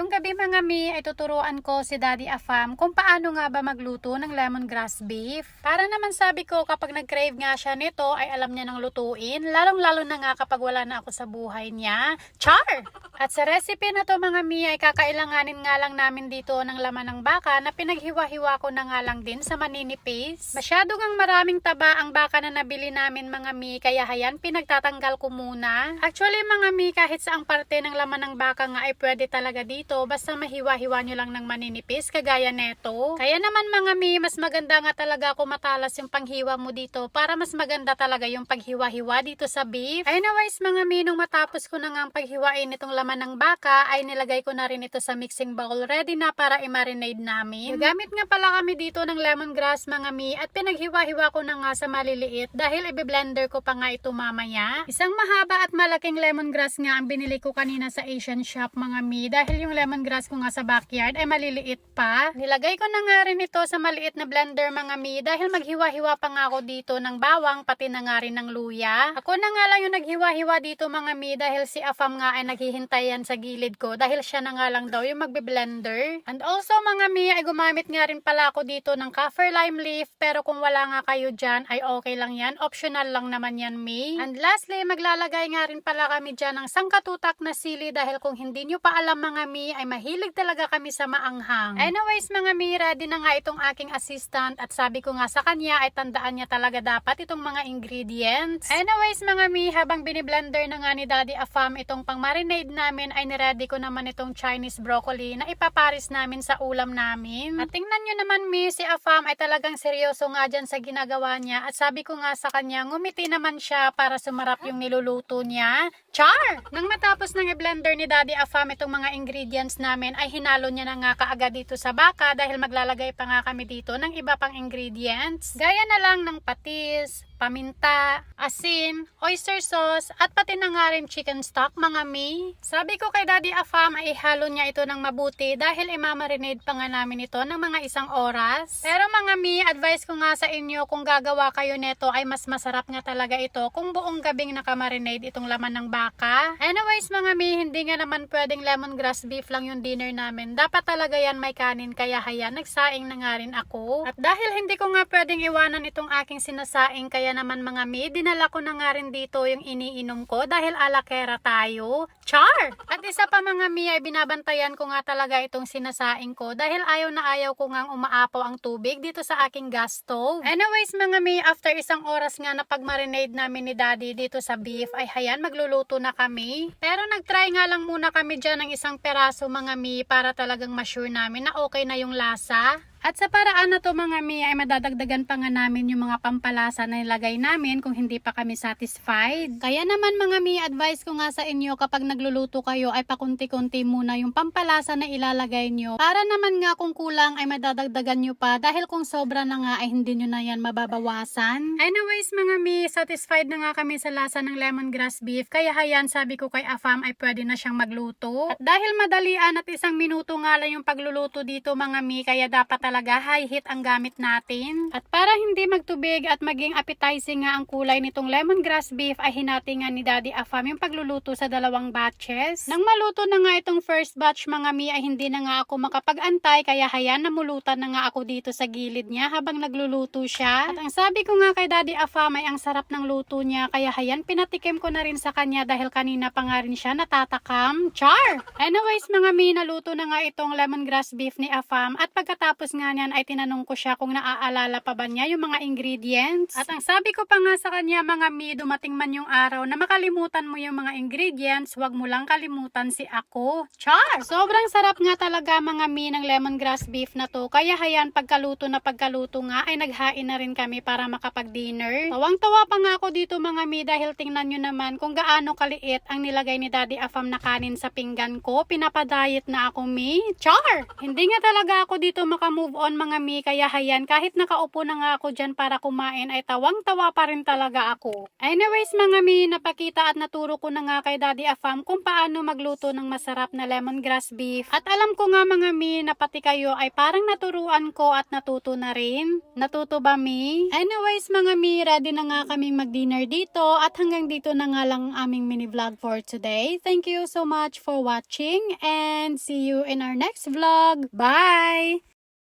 Ngayong gabi mga mi ay tuturuan ko si Daddy Afam kung paano nga ba magluto ng lemongrass beef. Para naman sabi ko kapag nag-crave nga siya nito ay alam niya nang lutuin, lalong-lalo na nga kapag wala na ako sa buhay niya. Char! At sa recipe na to mga mi ay kakailanganin nga lang namin dito ng laman ng baka na pinaghiwa-hiwa ko na nga lang din sa maninipis. Masyado ngang maraming taba ang baka na nabili namin mga mi kaya hayan pinagtatanggal ko muna. Actually mga mi kahit saang parte ng laman ng baka nga ay pwede talaga dito basta mahiwa-hiwa nyo lang ng maninipis kagaya neto. Kaya naman mga mi mas maganda nga talaga kung matalas yung panghiwa mo dito para mas maganda talaga yung paghiwa-hiwa dito sa beef. Anyways mga mi nung matapos ko na nga ang paghiwain itong laman ng baka ay nilagay ko na rin ito sa mixing bowl ready na para i-marinade namin. Gamit nga pala kami dito ng lemongrass mga mi at pinaghiwa-hiwa ko na nga sa maliliit dahil i-blender ko pa nga ito mamaya. Isang mahaba at malaking lemongrass nga ang binili ko kanina sa Asian shop mga mi dahil yung lemongrass ko nga sa backyard ay maliliit pa. Nilagay ko na nga rin ito sa maliit na blender mga mi dahil maghiwa-hiwa pa nga ako dito ng bawang pati na nga rin ng luya. Ako na nga lang yung naghiwa-hiwa dito mga mi dahil si Afam nga ay naghihintay yan sa gilid ko dahil siya na nga lang daw yung magbe-blender. And also mga mi ay gumamit nga rin pala ako dito ng kaffir lime leaf pero kung wala nga kayo dyan ay okay lang yan. Optional lang naman yan mi. And lastly maglalagay nga rin pala kami dyan ng sangkatutak na sili dahil kung hindi nyo pa alam mga mi ay mahilig talaga kami sa maanghang. Anyways mga mi ready na nga itong aking assistant at sabi ko nga sa kanya ay tandaan niya talaga dapat itong mga ingredients. Anyways mga mi habang biniblender na nga ni Daddy Afam itong pang marinade namin ay niready ko naman itong Chinese broccoli na ipaparis namin sa ulam namin. At tingnan nyo naman mi si Afam ay talagang seryoso nga dyan sa ginagawa niya at sabi ko nga sa kanya ngumiti naman siya para sumarap yung niluluto niya. Char! Nang matapos ng i-blender ni Daddy Afam itong mga ingredients namin ay hinalo niya na nga kaagad dito sa baka dahil maglalagay pa nga kami dito ng iba pang ingredients. Gaya na lang ng patis, paminta, asin, oyster sauce, at pati na nga rin chicken stock mga mi. Sabi ko kay Daddy Afam ay ihalo niya ito ng mabuti dahil imamarinade pa nga namin ito ng mga isang oras. Pero mga mi, advice ko nga sa inyo kung gagawa kayo neto ay mas masarap nga talaga ito kung buong gabing nakamarinade itong laman ng baka. Anyways mga mi, hindi nga naman pwedeng lemongrass beef lang yung dinner namin. Dapat talaga yan may kanin kaya haya nagsaing na nga rin ako. At dahil hindi ko nga pwedeng iwanan itong aking sinasaing kaya naman mga mi, dinala ko na nga rin dito yung iniinom ko dahil alakera tayo. Char! At isa pa mga mi ay binabantayan ko nga talaga itong sinasaing ko dahil ayaw na ayaw ko ngang umaapaw ang tubig dito sa aking gas stove. Anyways mga mi, after isang oras nga na pagmarinade namin ni daddy dito sa beef ay hayan magluluto na kami. Pero nagtry nga lang muna kami dyan ng isang peraso mga mi para talagang ma-sure namin na okay na yung lasa. At sa paraan na to mga mi ay madadagdagan pa nga namin yung mga pampalasa na nilagay namin kung hindi pa kami satisfied. Kaya naman mga mi, advice ko nga sa inyo kapag nagluluto kayo ay pakunti-kunti muna yung pampalasa na ilalagay nyo. Para naman nga kung kulang ay madadagdagan nyo pa dahil kung sobra na nga ay hindi nyo na yan mababawasan. Anyways mga mi, satisfied na nga kami sa lasa ng lemongrass beef kaya hayan sabi ko kay Afam ay pwede na siyang magluto. At dahil madalian at isang minuto nga lang yung pagluluto dito mga mi kaya dapat talaga high heat ang gamit natin. At para hindi magtubig at maging appetizing nga ang kulay nitong lemongrass beef ay hinati nga ni Daddy Afam yung pagluluto sa dalawang batches. Nang maluto na nga itong first batch mga mi ay hindi na nga ako makapag-antay kaya hayan namulutan na nga ako dito sa gilid niya habang nagluluto siya. At ang sabi ko nga kay Daddy Afam ay ang sarap ng luto niya kaya hayan pinatikim ko na rin sa kanya dahil kanina pa nga rin siya natatakam. Char! Anyways mga mi naluto na nga itong lemongrass beef ni Afam at pagkatapos nga niyan ay tinanong ko siya kung naaalala pa ba niya yung mga ingredients. At ang sabi ko pa nga sa kanya mga mi, dumating man yung araw na makalimutan mo yung mga ingredients, wag mo lang kalimutan si ako. Char! Sobrang sarap nga talaga mga mi ng lemongrass beef na to. Kaya hayan pagkaluto na pagkaluto nga ay naghain na rin kami para makapag-dinner. Tawang-tawa pa nga ako dito mga mi dahil tingnan nyo naman kung gaano kaliit ang nilagay ni Daddy Afam na kanin sa pinggan ko. Pinapadayet na ako mi. Char! Hindi nga talaga ako dito makamove move on mga mi, kaya hayan, kahit nakaupo na nga ako dyan para kumain, ay tawang-tawa pa rin talaga ako. Anyways mga mi, napakita at naturo ko na nga kay Daddy Afam kung paano magluto ng masarap na lemongrass beef. At alam ko nga mga mi, na pati kayo ay parang naturuan ko at natuto na rin. Natuto ba mi? Anyways mga mi, ready na nga kaming mag-dinner dito at hanggang dito na nga lang ang aming mini vlog for today. Thank you so much for watching and see you in our next vlog. Bye!